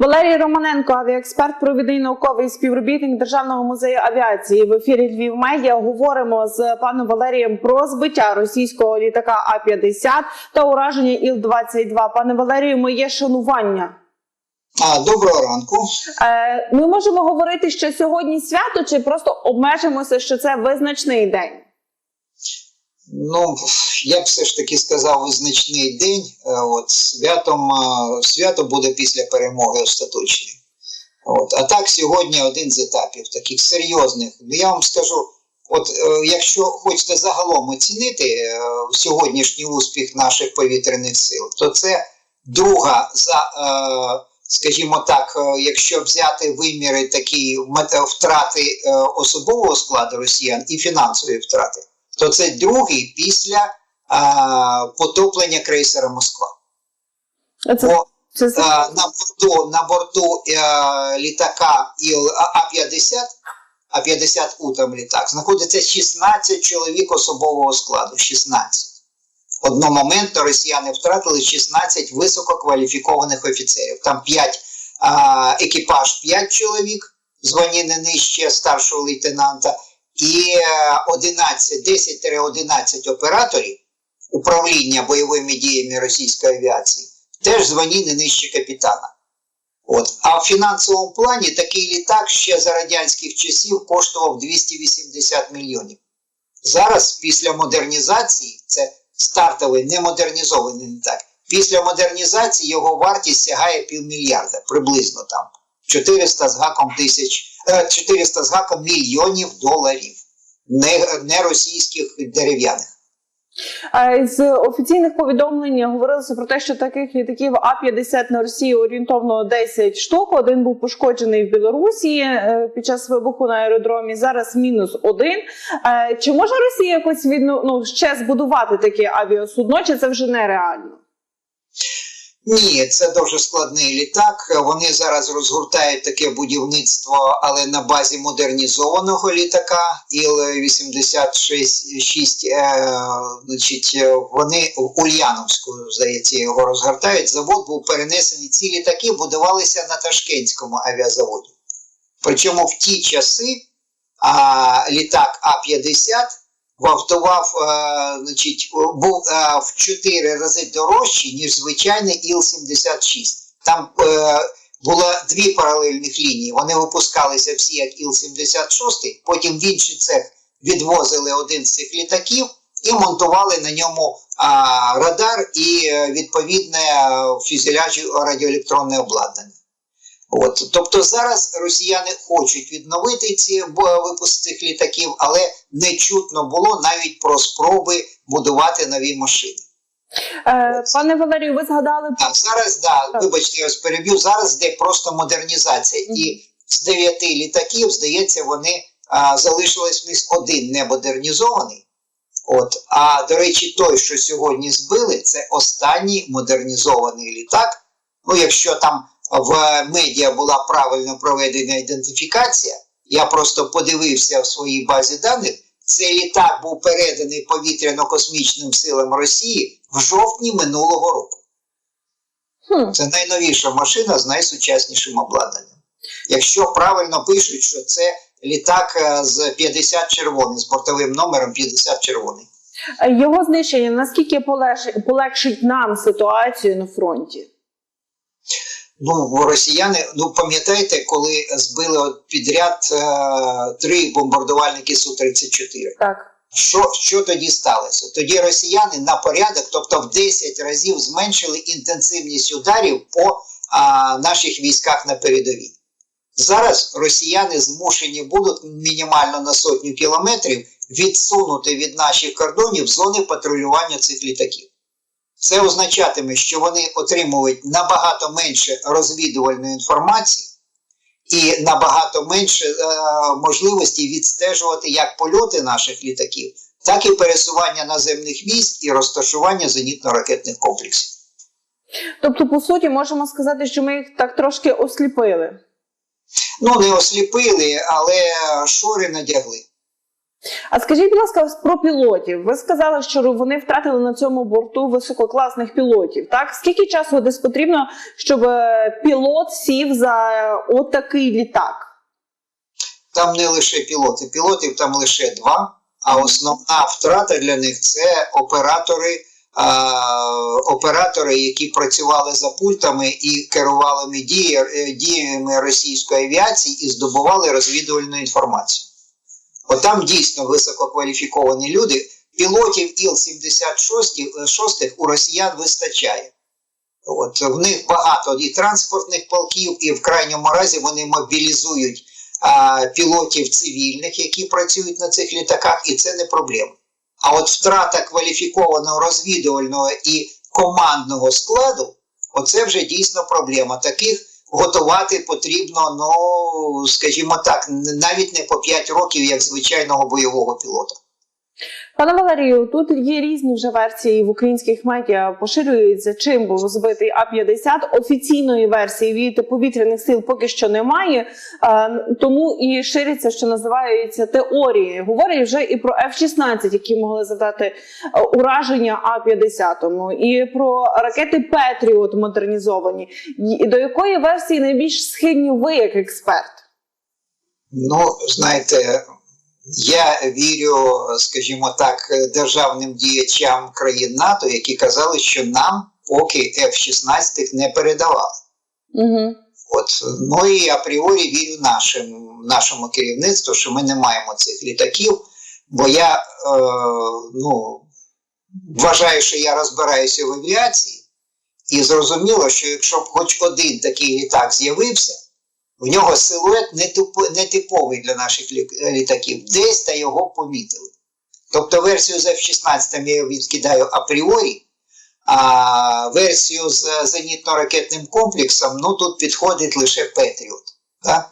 Валерій Романенко, авіаексперт, провідний науковий співробітник Державного музею авіації. В ефірі Львів Медіа говоримо з паном Валерієм про збиття російського літака А-50 та ураження Іл-22. Пане Валерію, моє шанування. А, доброго ранку. Е, ми можемо говорити, що сьогодні свято, чи просто обмежимося, що це визначний день. Ну, я б все ж таки сказав визначний день. Е, От святом е, свято буде після перемоги остаточної. От, а так сьогодні один з етапів таких серйозних. Ну я вам скажу, от е, якщо хочете загалом оцінити сьогоднішній успіх наших повітряних сил, то це друга за, скажімо так, якщо взяти виміри такі втрати особового складу росіян і фінансові втрати, то це другий після а, потоплення крейсера Москва. Це, Бо це, а, на борту, на борту а, літака Іл А-50, А-50 У там літак, знаходиться 16 чоловік особового складу. 16. Одномоментно росіяни втратили 16 висококваліфікованих офіцерів. Там 5 а, екіпаж 5 чоловік, звані не нижче старшого лейтенанта, і е, 11, 10-11 операторів управління бойовими діями російської авіації теж звані не нижче капітана. От. А в фінансовому плані такий літак ще за радянських часів коштував 280 мільйонів. Зараз, після модернізації, це стартовий не модернізований літак. Після модернізації його вартість сягає півмільярда, приблизно там 400 з гаком тисяч, 400 з гаком мільйонів доларів, не, не російських дерев'яних. З офіційних повідомлень говорилося про те, що таких літаків А-50 на Росії орієнтовно 10 штук. Один був пошкоджений в Білорусі е, під час вибуху на аеродромі. Зараз мінус один. Е, Чи може Росія якось відну, ну, ще збудувати таке авіасудно, чи це вже нереально? Ні, це дуже складний літак. Вони зараз розгортають таке будівництво, але на базі модернізованого літака Іл-86. Е, значить, вони в Ульяновську, здається, його розгортають. Завод був перенесений. Ці літаки будувалися на Ташкентському авіазаводі. Причому в ті часи а, літак А-50 вартував, е, значить, був е, в 4 рази дорожчий, ніж звичайний Іл-76. Там е, було дві паралельних лінії. Вони випускалися всі як Іл-76, потім в інший цех відвозили один з цих літаків і монтували на ньому радар і відповідне фюзеляжі радіоелектронне обладнання. От, тобто зараз росіяни хочуть відновити ці бо- випуск цих літаків, але не чутно було навіть про спроби будувати нові машини. Е, Пане Валерію, ви згадали А зараз, да, Так. вибачте, я вас переб'ю, зараз йде просто модернізація. І з дев'яти літаків, здається, вони а, залишилось в них один не модернізований. От, а до речі, той, що сьогодні збили, це останній модернізований літак. Ну, якщо там в медіа була правильно проведена ідентифікація, я просто подивився в своїй базі даних. Цей літак був переданий повітряно-космічним силам Росії в жовтні минулого року. хм, Це найновіша машина з найсучаснішим обладнанням. Якщо правильно пишуть, що це літак е, з 50 червоний, з бортовим номером 50 червоний. е, його знищення наскільки полегшить нам ситуацію на фронті? Ну, росіяни, ну пам'ятаєте, коли збили підряд е, три бомбардувальники Су-34? Так. Що, що тоді сталося? Тоді росіяни на порядок, тобто в 10 разів зменшили інтенсивність ударів по а, наших військах на передовій. Зараз росіяни змушені будуть мінімально на сотню кілометрів відсунути від наших кордонів зони патрулювання цих літаків. Це означатиме, що вони отримують набагато менше розвідувальної інформації і набагато менше е, можливості відстежувати як польоти наших літаків, так і пересування наземних військ і розташування зенітно-ракетних комплексів. Тобто, по суті, можемо сказати, що ми їх так трошки осліпили. Ну, не осліпили, але шори надягли. А скажіть, будь ласка, про пілотів. Ви сказали, що вони втратили на цьому борту висококласних пілотів. Так скільки часу десь потрібно, щоб е, пілот сів за отакий літак? Там не лише пілоти, пілотів там лише два. А основна втрата для них це оператори, а, оператори, які працювали за пультами і керували е, діями російської авіації і здобували розвідувальну інформацію. От там дійсно висококваліфіковані люди. Пілотів Іл-76 шостих у росіян вистачає. От в них багато і транспортних полків, і в крайньому разі вони мобілізують а, пілотів цивільних, які працюють на цих літаках, і це не проблема. А от втрата кваліфікованого розвідувального і командного складу, оце вже дійсно проблема. Таких готувати потрібно, ну скажімо так, навіть не по 5 років, як звичайного бойового пілота. Пане Валерію, тут є різні вже версії в українських медіа поширюються, чим був збитий А-50. Офіційної версії від повітряних сил поки що немає, е, тому і ширяться, що називаються теорії. Говорять вже і про F-16, які могли завдати е, ураження А-50, і про ракети Петріот модернізовані. До якої версії найбільш схильні ви як експерт? Ну, знаєте, я вірю, скажімо так, державним діячам країн НАТО, які казали, що нам поки F-16 не передавали. Угу. От ну і апріорі вірю нашим, нашому керівництву, що ми не маємо цих літаків, бо я е, ну, вважаю, що я розбираюся в авіації, і зрозуміло, що якщо б хоч один такий літак з'явився, в нього силует не, не типовий для наших літаків, десь та його помітили. Тобто версію з F-16 я відкидаю апріорі, а версію з зенітно-ракетним комплексом, ну тут підходить лише Петріот. Да?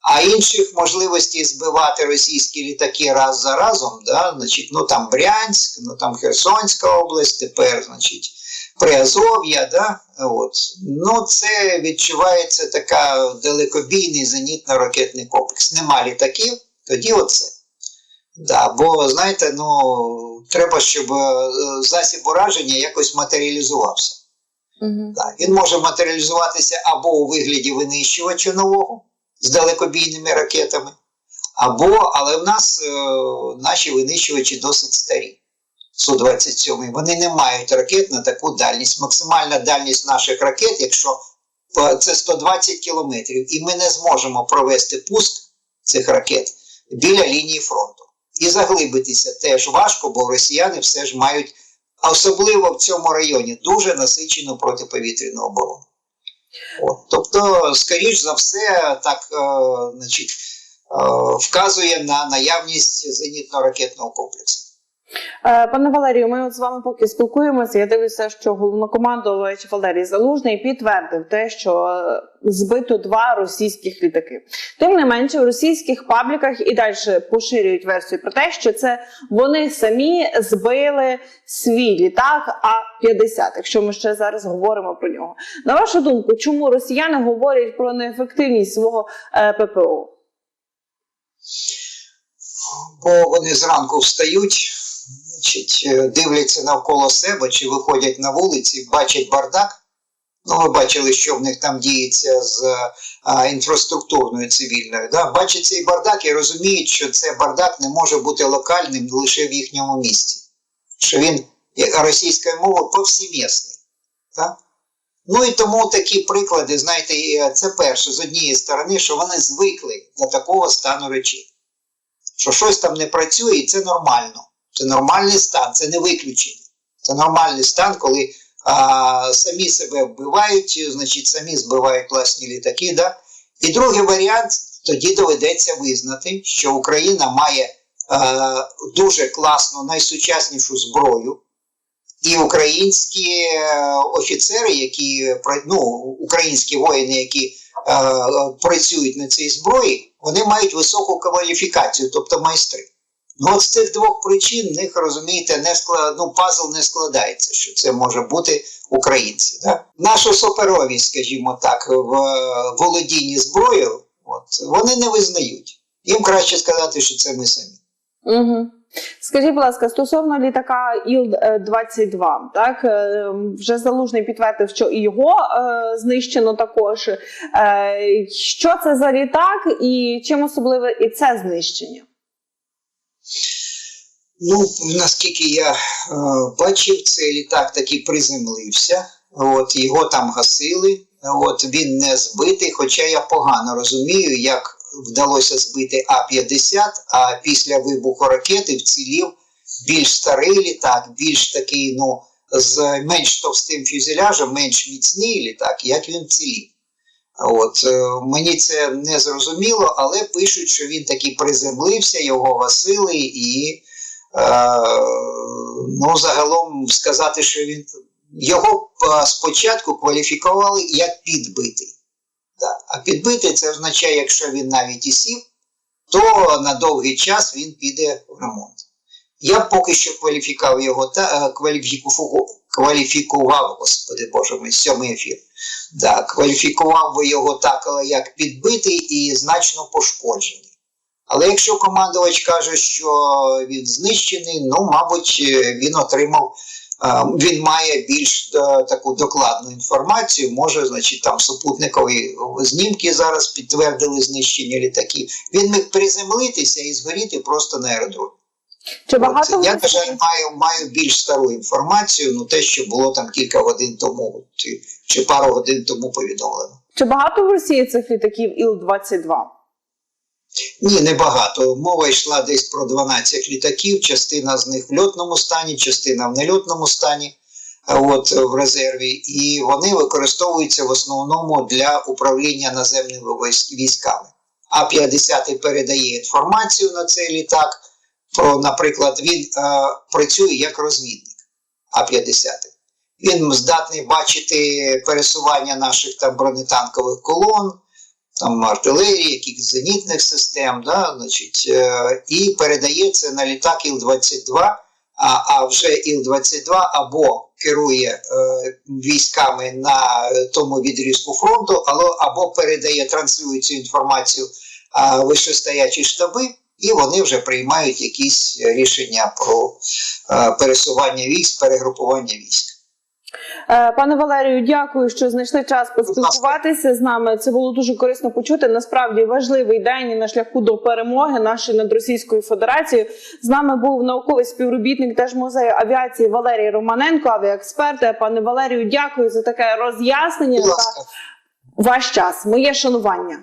А інших можливостей збивати російські літаки раз за разом, да? значить, ну там Брянськ, ну там Херсонська область, тепер, значить, Приазов'я, да? От. Ну, це відчувається така далекобійний зенітно-ракетний комплекс. Нема літаків, тоді оце. Да, бо знаєте, ну треба, щоб е, засіб ураження якось матеріалізувався. Угу. Так, він може матеріалізуватися або у вигляді винищувача нового з далекобійними ракетами, або, але в нас е, наші винищувачі досить старі. Су-27, вони не мають ракет на таку дальність. Максимальна дальність наших ракет, якщо е, це 120 кілометрів, і ми не зможемо провести пуск цих ракет біля лінії фронту. І заглибитися теж важко, бо росіяни все ж мають, особливо в цьому районі, дуже насичену протиповітряну оборону. От, тобто, скоріш за все, так е, значить, е, вказує на наявність зенітно-ракетного комплексу. Е, Пане Валерію, ми от з вами поки спілкуємося. Я дивлюся, що головнокомандувач Валерій Залужний підтвердив те, що е, збито два російських літаки. Тим не менше, в російських пабліках і далі поширюють версію про те, що це вони самі збили свій літак А-50, якщо ми ще зараз говоримо про нього. На вашу думку, чому росіяни говорять про неефективність свого е, ППО? Бо вони зранку встають, значить, е, дивляться навколо себе чи виходять на вулиці, бачать бардак. Ну, ви бачили, що в них там діється з а, інфраструктурною цивільною. Да? Бачать цей бардак і розуміють, що цей бардак не може бути локальним лише в їхньому місті. Що він як російською мовою повсімісний. Да? Ну і тому такі приклади, знаєте, е, це перше з однієї сторони, що вони звикли до такого стану речей що щось там не працює, і це нормально. Це нормальний стан, це не виключення. Це нормальний стан, коли а, самі себе вбивають, значить, самі збивають власні літаки. Да? І другий варіант тоді доведеться визнати, що Україна має а, дуже класну, найсучаснішу зброю. І українські е, офіцери, які ну, українські воїни, які е, працюють на цій зброї, вони мають високу кваліфікацію, тобто майстри. Ну, з цих двох причин в них, розумієте, не склад... ну, пазл не складається, що це може бути українці. Да? Наші суперовість, скажімо так, в е, володінні зброєю, от, вони не визнають. Їм краще сказати, що це ми самі. Угу. Скажіть, будь ласка, стосовно літака Іл-22, так е, вже залужний підтвердив, що і його е, знищено також. Е, що це за літак і чим особливе і це знищення? Ну, наскільки я е, бачив, цей літак таки приземлився. От, його там гасили. От, він не збитий, хоча я погано розумію, як вдалося збити А-50, а після вибуху ракети вцілів більш старий літак, більш такий, ну, з менш товстим фюзеляжем, менш міцний літак, як він вцілів. От, е, мені це не зрозуміло, але пишуть, що він таки приземлився, його гасили і. Е, ну, загалом сказати, що він його е, спочатку кваліфікували як підбитий. А підбитий це означає, якщо він навіть і сів, то на довгий час він піде в ремонт. Я поки що кваліфікував його та е, кваліфікував, кваліфікував, господи Боже мій, сьомий ефір. Да, кваліфікував би його так, як підбитий і значно пошкоджений. Але якщо командувач каже, що він знищений, ну, мабуть, е, він отримав, е, він має більш е, таку докладну інформацію. Може, значить, там супутникові знімки зараз підтвердили знищення літаків. Він міг приземлитися і згоріти просто на аеродромі. Чи багато От, я, на жаль, маю, маю більш стару інформацію, ну те, що було там кілька годин тому, чи- чи пару годин тому повідомлено. чи багато в Росії цих літаків Іл-22? Ні, небагато. Мова йшла десь про 12 літаків, частина з них в льотному стані, частина в нельотному стані, от в резерві, і вони використовуються в основному для управління наземними військ- військами. А-50 передає інформацію на цей літак. Про, наприклад, він е, працює як розвідник А-50. Він здатний бачити пересування наших там бронетанкових колон, там артилерії, якихось зенітних систем, да, значить, е, і передається на літак Іл-22, а, а вже Іл-22 або керує е, військами на тому відрізку фронту, або, передає, транслює цю інформацію а, вищестоячі штаби, і вони вже приймають якісь рішення про е, пересування військ, перегрупування військ. Е, Пане Валерію, дякую, що знайшли час поспілкуватися з нами. Це було дуже корисно почути. Насправді важливий день на шляху до перемоги нашої над Російською Федерацією. З нами був науковий співробітник Держмузею авіації Валерій Романенко, авіаексперт. Пане Валерію, дякую за таке роз'яснення та ваш час. Моє шанування.